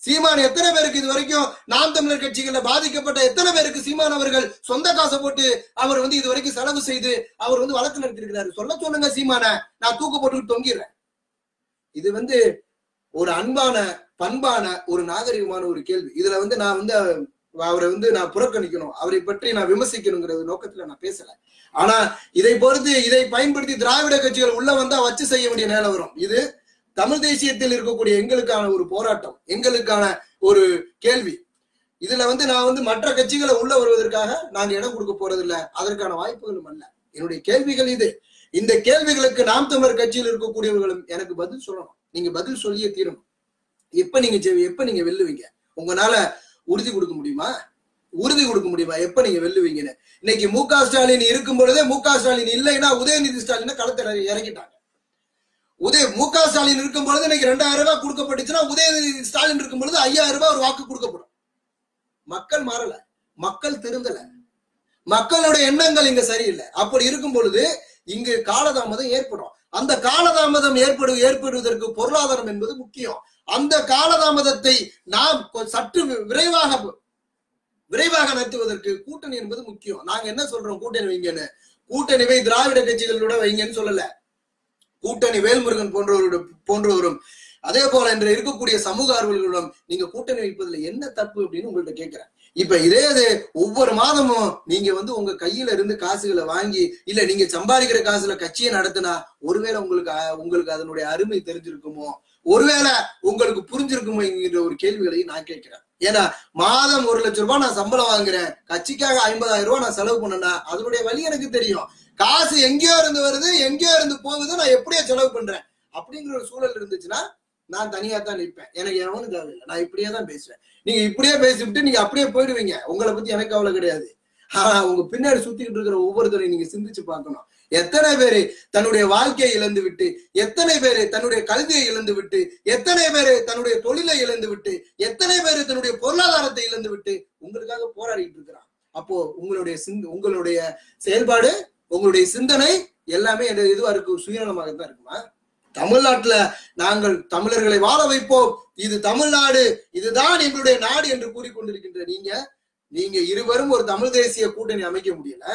சீமான் எத்தனை பேருக்கு இது வரைக்கும் நாம் தமிழர் கட்சிகள்ல பாதிக்கப்பட்ட எத்தனை பேருக்கு சீமான் அவர்கள் சொந்த காசை போட்டு அவர் வந்து இது வரைக்கும் செலவு செய்து அவர் வந்து வழக்கு நடத்திருக்கிறாரு சொல்ல சொல்லுங்க சீமான. நான் தூக்கு போட்டு தொங்கிடுறேன். இது வந்து ஒரு அன்பான பண்பான ஒரு நாகரிகமான ஒரு கேள்வி. இதுல வந்து நான் வந்து அவரை வந்து நான் புறக்கணிக்கணும். அவரை பற்றி நான் விமர்சிக்கணுங்கிற நோக்கத்துல நான் பேசல. ஆனா இதை பொறுத்து இதை பயன்படுத்தி திராவிட கட்சிகள் உள்ள வந்தா வச்சு செய்ய வேண்டிய நேரம் வரும். இது தமிழ் தேசியத்தில் இருக்கக்கூடிய எங்களுக்கான ஒரு போராட்டம் எங்களுக்கான ஒரு கேள்வி. இதுல வந்து நான் வந்து மற்ற கட்சிகளை உள்ள வருவதற்காக நாங்க இடம் கொடுக்க போறது இல்லை அதற்கான வாய்ப்புகளும் அல்ல. என்னுடைய கேள்விகள் இது. இந்த கேள்விகளுக்கு நாம் தமிழர் கட்சியில் இருக்கக்கூடியவர்களும் எனக்கு பதில் சொல்லணும். நீங்க பதில் சொல்லியே தீரணும். எப்ப நீங்க எப்ப நீங்க வெல்லுவீங்க? உங்களால உறுதி கொடுக்க முடியுமா? உறுதி கொடுக்க முடியுமா? எப்ப நீங்க வெல்லுவீங்கன்னு? இன்னைக்கு மு க ஸ்டாலின் இருக்கும் பொழுதே மு க ஸ்டாலின் இல்லைன்னா உதயநிதி ஸ்டாலின் களத்துல இறக்கிட்டாங்க. உதய மு க ஸ்டாலின் இருக்கும் பொழுது இன்னைக்கு ரெண்டாயிரம் ரூபாய் கொடுக்கப்பட்டுச்சுன்னா உதயநிதி ஸ்டாலின் இருக்கும் பொழுது ஐயாயிரம் ரூபாய் ஒரு வாக்கு கொடுக்கப்படும். மக்கள் மாறல. மக்கள் திருந்தல. மக்களுடைய எண்ணங்கள் இங்க சரியில்லை. அப்படி இருக்கும் பொழுது இங்கு காலதாமதம் ஏற்படும். அந்த காலதாமதம் ஏற்படு ஏற்படுவதற்கு பொருளாதாரம் என்பது முக்கியம். அந்த காலதாமதத்தை நாம் சற்று விரைவாக விரைவாக நடத்துவதற்கு கூட்டணி என்பது முக்கியம். நாங்க என்ன சொல்றோம் கூட்டணி வைங்கன்னு? கூட்டணிவை திராவிட கட்சிகளோட வைங்கன்னு சொல்லல. கூட்டணி வேல்முருகன் போன்றவரோட போன்றவரும். அதே போல இன்று இருக்கக்கூடிய சமூக ஆர்வலர்களிடம் நீங்க கூட்டணி வைப்பதுல என்ன தப்பு அப்படின்னு உங்கள்கிட்ட கேட்கிறேன். இப்ப இதே இது ஒவ்வொரு மாதமும் நீங்க வந்து உங்க கையில இருந்து காசுகளை வாங்கி இல்ல நீங்க சம்பாதிக்கிற காசுல கட்சியை நடத்தினா ஒருவேளை உங்களுக்கு உங்களுக்கு அதனுடைய அருமை தெரிஞ்சிருக்குமோ? ஒருவேளை உங்களுக்கு புரிஞ்சிருக்குமோ என்கிற ஒரு கேள்விகளை நான் கேட்கிறேன். ஏன்னா மாதம் ஒரு லட்சம் ரூபாய் நான் சம்பளம் வாங்குறேன் கட்சிக்காக ஐம்பதாயிரம் ரூபாய் நான் செலவு பண்ணேன்னா அதனுடைய வழி எனக்கு தெரியும். காசு எங்கேயோ இருந்து வருது எங்கேயோ இருந்து போகுது நான் எப்படியோ செலவு பண்றேன். அப்படிங்கிற ஒரு சூழல் இருந்துச்சுன்னா நான் தனியா தான் நிற்பேன். எனக்கு எவனும் தேவையில்லை நான் இப்படியே தான் பேசுவேன். நீங்க இப்படியே பேசிவிட்டு நீங்க அப்படியே போயிடுவீங்க. உங்களை பத்தி எனக்கு கவலை கிடையாது. ஆனா உங்க பின்னாடி சுத்திக்கிட்டு இருக்கிற ஒவ்வொருத்தரையும் நீங்க சிந்திச்சு பார்க்கணும். எத்தனை பேரு தன்னுடைய வாழ்க்கையை இழந்து விட்டு எத்தனை பேரு தன்னுடைய கல்வியை இழந்து விட்டு எத்தனை பேரு தன்னுடைய தொழிலை இழந்து விட்டு எத்தனை பேரு தன்னுடைய பொருளாதாரத்தை இழந்து விட்டு உங்களுக்காக போராடிட்டு இருக்கிறான். அப்போ உங்களுடைய சிந்த உங்களுடைய செயல்பாடு உங்களுடைய சிந்தனை எல்லாமே இதுவா இருக்கு சுயநலமாக தான் இருக்குமா? தமிழ்நாட்டுல நாங்கள் தமிழர்களை வாழ வைப்போம். இது தமிழ்நாடு. இதுதான் எங்களுடைய நாடு என்று கூறிக்கொண்டிருக்கின்ற நீங்க நீங்க இருவரும் ஒரு தமிழ் தேசிய கூட்டணி அமைக்க முடியல.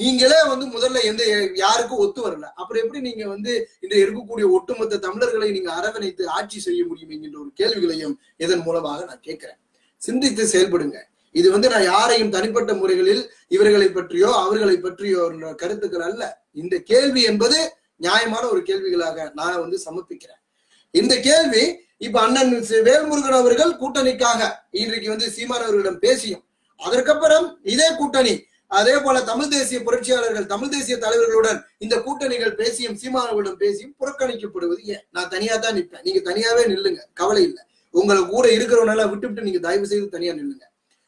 நீங்களே வந்து முதல்ல எந்த யாருக்கும் ஒத்து வரல. அப்புறம் எப்படி நீங்க வந்து இந்த இருக்கக்கூடிய ஒட்டுமொத்த தமிழர்களை நீங்க அரவணைத்து ஆட்சி செய்ய முடியும் என்கின்ற ஒரு கேள்விகளையும் இதன் மூலமாக நான் கேட்கிறேன். சிந்தித்து செயல்படுங்க. இது வந்து நான் யாரையும் தனிப்பட்ட முறைகளில் இவர்களை பற்றியோ அவர்களை பற்றியோ கருத்துக்கள் அல்ல. இந்த கேள்வி என்பது நியாயமான ஒரு கேள்விகளாக நான் வந்து சமர்ப்பிக்கிறேன். இந்த கேள்வி இப்ப அண்ணன் வேல்முருகன் அவர்கள் கூட்டணிக்காக இன்றைக்கு வந்து சீமான் அவர்களிடம் பேசியும். அதற்கப்புறம் இதே கூட்டணி அதே போல தமிழ் தேசிய புரட்சியாளர்கள் தமிழ் தேசிய தலைவர்களுடன் இந்த கூட்டணிகள் பேசியும் சீமானவர்களிடம் பேசியும் புறக்கணிக்கப்படுவது ஏன்? நான் தனியா தான் நிற்பேன். நீங்க தனியாவே நில்லுங்க. கவலை இல்லை. உங்களை கூட இருக்கிறவனால விட்டுவிட்டு நீங்க தயவு செய்து தனியா நில்லுங்க.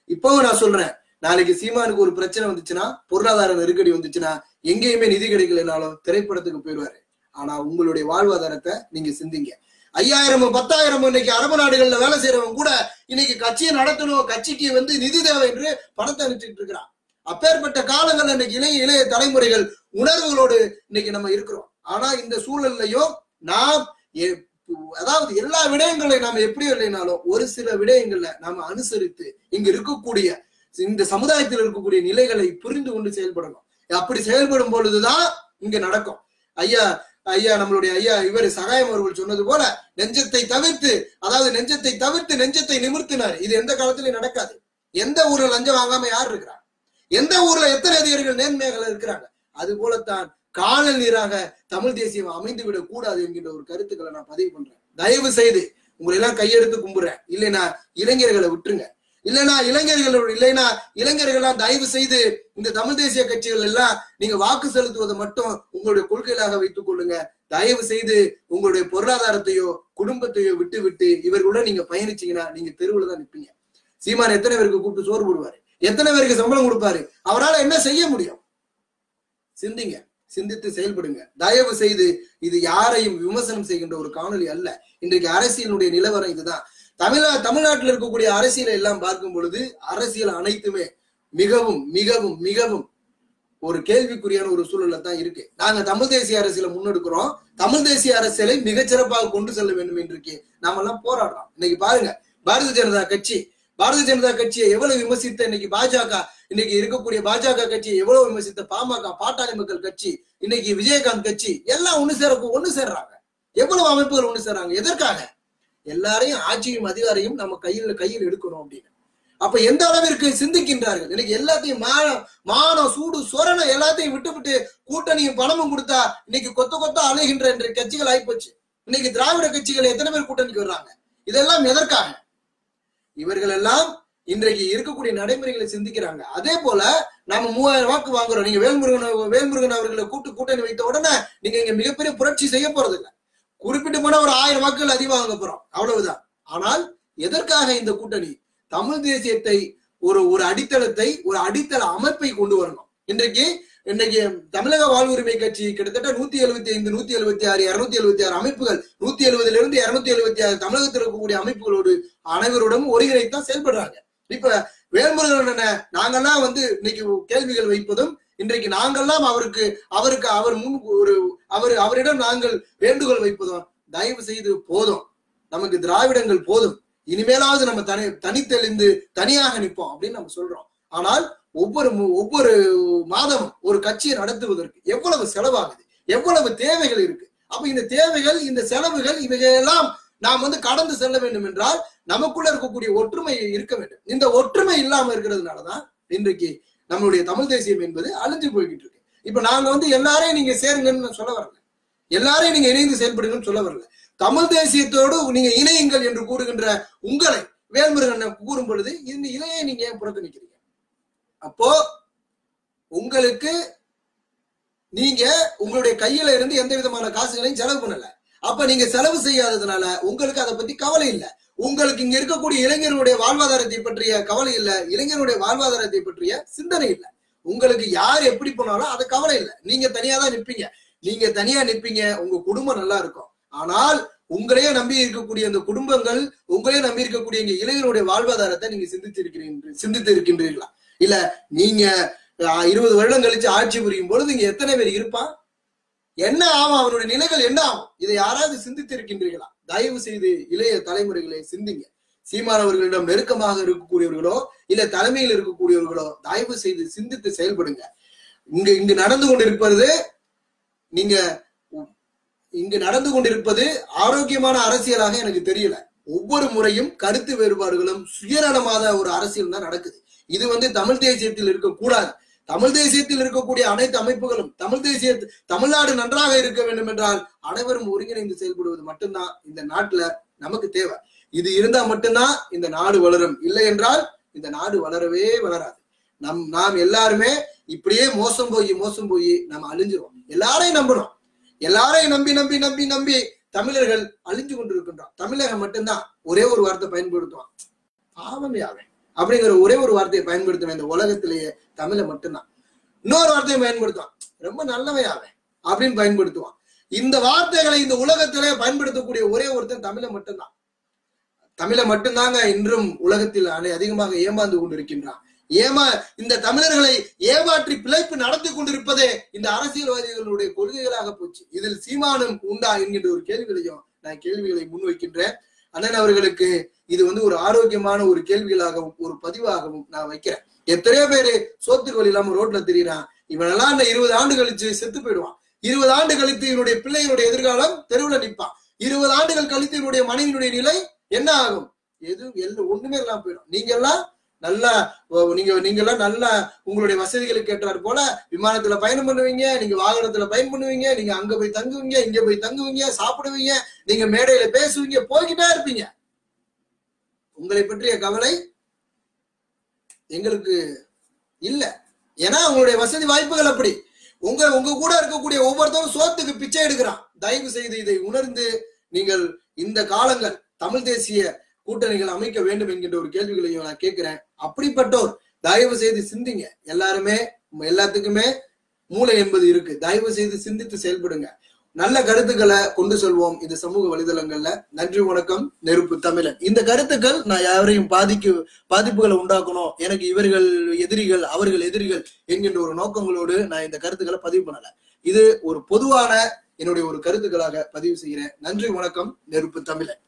இப்பவும் நான் சொல்றேன். நாளைக்கு சீமானுக்கு ஒரு பிரச்சனை வந்துச்சுன்னா பொருளாதார நெருக்கடி வந்துச்சுன்னா எங்கேயுமே நிதி கிடைக்கலனாலும் திரைப்படத்துக்கு போயிடுவாரு. ஆனா உங்களுடைய வாழ்வாதாரத்தை நீங்க சிந்திங்க. ஐயாயிரமும் பத்தாயிரமும் இன்னைக்கு அரபு நாடுகள்ல வேலை செய்யறவங்க கூட இன்னைக்கு கட்சியை நடத்தணும் கட்சிக்கு வந்து நிதி தேவை என்று பணத்தை அனுப்பிச்சிட்டு இருக்கிறான். அப்பேற்பட்ட காலங்கள்ல இன்னைக்கு இளைய இளைய தலைமுறைகள் உணர்வுகளோடு இன்னைக்கு நம்ம இருக்கிறோம். ஆனா இந்த சூழல்லையும் நாம் அதாவது எல்லா விடயங்களையும் நாம எப்படி இல்லைனாலும் ஒரு சில விடயங்கள்ல நாம அனுசரித்து இங்க இருக்கக்கூடிய இந்த சமுதாயத்தில் இருக்கக்கூடிய நிலைகளை புரிந்து கொண்டு செயல்படணும். அப்படி செயல்படும் பொழுதுதான் இங்க நடக்கும். ஐயா ஐயா நம்மளுடைய ஐயா இவர் சகாயம் அவர்கள் சொன்னது போல நெஞ்சத்தை தவிர்த்து அதாவது நெஞ்சத்தை தவிர்த்து நெஞ்சத்தை நிமிர்த்தினார். இது எந்த காலத்திலயும் நடக்காது. எந்த ஊர்ல லஞ்சம் வாங்காம யார் இருக்கிறா எந்த ஊர்ல எத்தனை அதிகாரிகள் நேர்மையாக இருக்கிறாங்க? அது போலத்தான் காணல் நீராக தமிழ் தேசியம் அமைந்து விடக் கூடாது என்கின்ற ஒரு கருத்துக்களை நான் பதிவு பண்றேன். தயவு செய்து உங்களை எல்லாம் கையெடுத்து கும்புறேன். இல்லைன்னா இளைஞர்களை விட்டுருங்க. இல்லைன்னா இளைஞர்களோட இல்லைன்னா இளைஞர்கள்லாம் தயவு செய்து இந்த தமிழ் தேசிய கட்சிகள் எல்லாம் நீங்க வாக்கு செலுத்துவதை மட்டும் உங்களுடைய கொள்கைகளாக வைத்துக் கொள்ளுங்க. தயவு செய்து உங்களுடைய பொருளாதாரத்தையோ குடும்பத்தையோ விட்டு விட்டு இவர்களுடன் நீங்க பயணிச்சீங்கன்னா நீங்க தெருவில் தான் நிற்பீங்க சீமான் எத்தனை பேருக்கு கூப்பிட்டு சோறு போடுவாரு? எத்தனை பேருக்கு சம்பளம் கொடுப்பாரு? அவரால் என்ன செய்ய முடியும்? சிந்திங்க. சிந்தித்து செயல்படுங்க. தயவு செய்து இது யாரையும் விமர்சனம் செய்கின்ற ஒரு காணொலி அல்ல. இன்றைக்கு அரசியலுடைய நிலவரம் இதுதான். தமிழா தமிழ்நாட்டில் இருக்கக்கூடிய அரசியலை எல்லாம் பார்க்கும் பொழுது அரசியல் அனைத்துமே மிகவும் மிகவும் மிகவும் ஒரு கேள்விக்குறியான ஒரு சூழல்ல தான் இருக்கு. நாங்க தமிழ் தேசிய அரசியலை முன்னெடுக்கிறோம். தமிழ் தேசிய அரசியலை மிகச்சிறப்பாக கொண்டு செல்ல வேண்டும் என்று நாம எல்லாம் போராடுறோம். இன்னைக்கு பாருங்க பாரதிய ஜனதா கட்சி பாரதிய ஜனதா கட்சியை எவ்வளவு விமர்சித்த இன்னைக்கு பாஜக இன்னைக்கு இருக்கக்கூடிய பாஜக கட்சியை எவ்வளவு விமர்சித்த பாமக பாட்டாளி மக்கள் கட்சி இன்னைக்கு விஜயகாந்த் கட்சி எல்லாம் ஒண்ணு சேர ஒண்ணு சேர்றாங்க. எவ்வளவு அமைப்புகள் ஒண்ணு சேர்றாங்க? எதற்காக? எல்லாரையும் ஆட்சியும் அதிகாரையும் நம்ம கையில் கையில் எடுக்கணும் அப்படின்னு. அப்ப எந்த அளவிற்கு சிந்திக்கின்றார்கள்? இன்னைக்கு எல்லாத்தையும் மானம் மானம் சூடு சொரணம் எல்லாத்தையும் விட்டு விட்டு கூட்டணியும் பணமும் கொடுத்தா இன்னைக்கு கொத்த கொத்த அலைகின்ற என்ற கட்சிகள் ஆயிப்போச்சு. இன்னைக்கு திராவிட கட்சிகள் எத்தனை பேர் கூட்டணிக்கு வர்றாங்க? இதெல்லாம் எதற்காக? இவர்கள் எல்லாம் இன்றைக்கு இருக்கக்கூடிய நடைமுறைகளை சிந்திக்கிறாங்க. அதே போல நாம மூவாயிரம் வாக்கு வாங்குறோம். நீங்க வேல்முருகன் வேல்முருகன் அவர்களை கூட்டு கூட்டணி வைத்த உடனே நீங்க இங்க மிகப்பெரிய புரட்சி செய்ய போறது இல்லை குறிப்பிட்டு போனா ஒரு ஆயிரம் வாக்குகள் அதிகமாக போறோம். அவ்வளவுதான். ஆனால் எதற்காக இந்த கூட்டணி? தமிழ் தேசியத்தை ஒரு ஒரு அடித்தளத்தை ஒரு அடித்தள அமைப்பை கொண்டு வரணும். இன்றைக்கு இன்னைக்கு தமிழக வாழ்வுரிமை கட்சி கிட்டத்தட்ட நூத்தி எழுபத்தி ஐந்து நூத்தி எழுபத்தி ஆறு இருநூத்தி எழுபத்தி ஆறு அமைப்புகள் நூத்தி எழுபதுல இருந்து இருநூத்தி எழுபத்தி ஆறு தமிழகத்தில் இருக்கக்கூடிய அமைப்புகளோடு அனைவருடன் ஒருங்கிணைத்தான் செயல்படுறாங்க. இப்ப வேல்முருகன் நாங்கெல்லாம் வந்து இன்னைக்கு கேள்விகள் வைப்பதும் இன்றைக்கு நாங்கள்லாம் அவருக்கு அவருக்கு அவர் முன் ஒரு அவர் அவரிடம் நாங்கள் வேண்டுகோள் வைப்பதும் தயவு செய்து போதும். நமக்கு திராவிடங்கள் போதும். இனிமேலாவது நம்ம தனி தனித்தெளிந்து தனியாக நிற்போம் அப்படின்னு நம்ம சொல்றோம். ஆனால் ஒவ்வொரு ஒவ்வொரு மாதம் ஒரு கட்சியை நடத்துவதற்கு எவ்வளவு செலவாகுது? எவ்வளவு தேவைகள் இருக்கு? அப்ப இந்த தேவைகள் இந்த செலவுகள் இவைகளெல்லாம் நாம் வந்து கடந்து செல்ல வேண்டும் என்றால் நமக்குள்ள இருக்கக்கூடிய ஒற்றுமை இருக்க வேண்டும். இந்த ஒற்றுமை இல்லாம இருக்கிறதுனாலதான் இன்றைக்கு நம்மளுடைய தமிழ் தேசியம் என்பது அழிஞ்சு போய்கிட்டு இருக்கு. இப்ப நாங்க வந்து எல்லாரையும் நீங்க சேருங்கன்னு சொல்ல வரல. எல்லாரையும் நீங்க இணைந்து செயல்படுங்கன்னு சொல்ல வரல. தமிழ் தேசியத்தோடு நீங்க இணையுங்கள் என்று கூறுகின்ற உங்களை வேல்முருகன் கூறும் பொழுது இந்த இலையை நீங்க ஏன் புறக்கணிக்கிறீங்க அப்போ உங்களுக்கு நீங்க உங்களுடைய கையில இருந்து எந்த விதமான காசுகளையும் செலவு பண்ணல. அப்ப நீங்க செலவு செய்யாததுனால உங்களுக்கு அதை பத்தி கவலை இல்லை. உங்களுக்கு இங்க இருக்கக்கூடிய இளைஞர்களுடைய வாழ்வாதாரத்தை பற்றிய கவலை இல்ல இளைஞருடைய வாழ்வாதாரத்தை பற்றிய சிந்தனை இல்ல. உங்களுக்கு யார் எப்படி போனாலும் அது கவலை இல்ல. நீங்க தனியா தான் நிப்பீங்க. நீங்க தனியா நிப்பீங்க உங்க குடும்பம் நல்லா இருக்கும். ஆனால் உங்களையே நம்பி இருக்கக்கூடிய அந்த குடும்பங்கள் உங்களையே நம்பி இருக்கக்கூடிய இங்க இளைஞருடைய வாழ்வாதாரத்தை நீங்க சிந்தித்திருக்கிறீர்கள் சிந்தித்து இருக்கின்றீர்களா இல்ல நீங்க இருபது வருடம் கழிச்சு ஆட்சி புரியும் பொழுது இங்க எத்தனை பேர் இருப்பான்? என்ன ஆகும்? அவனுடைய நிலைகள் என்ன ஆகும்? இதை யாராவது சிந்தித்து இருக்கின்றீர்களா தயவு செய்து இளைய தலைமுறைகளை சிந்திங்க. சீமானவர்களிடம் நெருக்கமாக இருக்கக்கூடியவர்களோ இல்ல தலைமையில் இருக்கக்கூடியவர்களோ தயவு செய்து சிந்தித்து செயல்படுங்க. இங்க இங்கு நடந்து கொண்டிருப்பது நீங்க இங்கு நடந்து கொண்டிருப்பது ஆரோக்கியமான அரசியலாக எனக்கு தெரியல. ஒவ்வொரு முறையும் கருத்து வேறுபாடுகளும் சுயநலமாத ஒரு அரசியல் தான் நடக்குது. இது வந்து தமிழ் தேசியத்தில் இருக்கக்கூடாது. தமிழ் தேசியத்தில் இருக்கக்கூடிய அனைத்து அமைப்புகளும் தமிழ் தேசிய தமிழ்நாடு நன்றாக இருக்க வேண்டும் என்றால் அனைவரும் ஒருங்கிணைந்து செயல்படுவது மட்டும்தான் இந்த நாட்டுல நமக்கு தேவை. இது இருந்தா மட்டும்தான் இந்த நாடு வளரும். இல்லை என்றால் இந்த நாடு வளரவே வளராது. நம் நாம் எல்லாருமே இப்படியே மோசம் போய் மோசம் போய் நம்ம அழிஞ்சிருவோம். எல்லாரையும் நம்பணும் எல்லாரையும் நம்பி நம்பி நம்பி நம்பி தமிழர்கள் அழிஞ்சு கொண்டிருக்கின்றோம். தமிழகம் மட்டும்தான் ஒரே ஒரு வார்த்தை பயன்படுத்துவான். பாவம் அவன். அப்படிங்கிற ஒரே ஒரு வார்த்தையை பயன்படுத்துவேன். இந்த உலகத்திலேயே தமிழை மட்டும்தான். இன்னொரு வார்த்தையை பயன்படுத்துவான். ரொம்ப நல்லவன் அவன் அப்படின்னு பயன்படுத்துவான். இந்த வார்த்தைகளை இந்த உலகத்திலே பயன்படுத்தக்கூடிய ஒரே ஒருத்தன் தமிழை மட்டும்தான். தமிழை மட்டும்தாங்க இன்றும் உலகத்தில் அதிகமாக ஏமாந்து கொண்டிருக்கின்றான். ஏமா இந்த தமிழர்களை ஏமாற்றி பிழைப்பு நடத்தி கொண்டிருப்பதே இந்த அரசியல்வாதிகளுடைய கொள்கைகளாக போச்சு. இதில் சீமானம் உண்டா என்கின்ற ஒரு கேள்விகளையும் நான் கேள்விகளை முன்வைக்கின்றேன். அண்ணன் அவர்களுக்கு இது வந்து ஒரு ஆரோக்கியமான ஒரு கேள்விகளாகவும் ஒரு பதிவாகவும் நான் வைக்கிறேன். எத்தனையோ பேரு சோத்துக்கு வழி இல்லாம ரோட்ல திரியறான் இவனெல்லாம் இந்த இருபது ஆண்டு கழிச்சு செத்து போயிடுவான். இருபது ஆண்டு கழித்து இவனுடைய பிள்ளையினுடைய எதிர்காலம் தெருவுல நிற்பான் இருபது ஆண்டுகள் கழித்து இவனுடைய மனைவியினுடைய நிலை என்ன ஆகும்? எதுவும் எல்லாம் ஒண்ணுமே இல்லாம போயிடும். நீங்க எல்லாம் நல்லா நீங்க நீங்க எல்லாம் நல்லா உங்களுடைய வசதிகளுக்கு ஏற்றார் போல விமானத்துல பயணம் பண்ணுவீங்க நீங்க வாகனத்துல பயணம் பண்ணுவீங்க நீங்க அங்க போய் தங்குவீங்க இங்க போய் தங்குவீங்க சாப்பிடுவீங்க நீங்க மேடையில பேசுவீங்க போய்கிட்டே இருப்பீங்க. உங்களை பற்றிய கவலை எங்களுக்கு இல்ல. ஏன்னா உங்களுடைய வசதி வாய்ப்புகள் அப்படி. உங்க உங்க கூட இருக்கக்கூடிய ஒவ்வொருத்தரும் சோத்துக்கு பிச்சை எடுக்கிறான். தயவு செய்து இதை உணர்ந்து நீங்கள் இந்த காலங்கள் தமிழ் தேசிய கூட்டணிகள் அமைக்க வேண்டும் என்கின்ற ஒரு கேள்விகளையும் நான் கேட்கிறேன். அப்படிப்பட்டோர் தயவு செய்து சிந்திங்க. எல்லாருமே எல்லாத்துக்குமே மூளை என்பது இருக்கு. தயவு செய்து சிந்தித்து செயல்படுங்க. நல்ல கருத்துக்களை கொண்டு செல்வோம் இந்த சமூக வலைதளங்கள்ல. நன்றி வணக்கம். நெருப்பு தமிழன். இந்த கருத்துக்கள் நான் யாரையும் பாதிக்கு பாதிப்புகளை உண்டாக்கணும். எனக்கு இவர்கள் எதிரிகள் அவர்கள் எதிரிகள் என்கின்ற ஒரு நோக்கங்களோடு நான் இந்த கருத்துக்களை பதிவு பண்ணல. இது ஒரு பொதுவான என்னுடைய ஒரு கருத்துக்களாக பதிவு செய்கிறேன். நன்றி வணக்கம். நெருப்பு தமிழன்.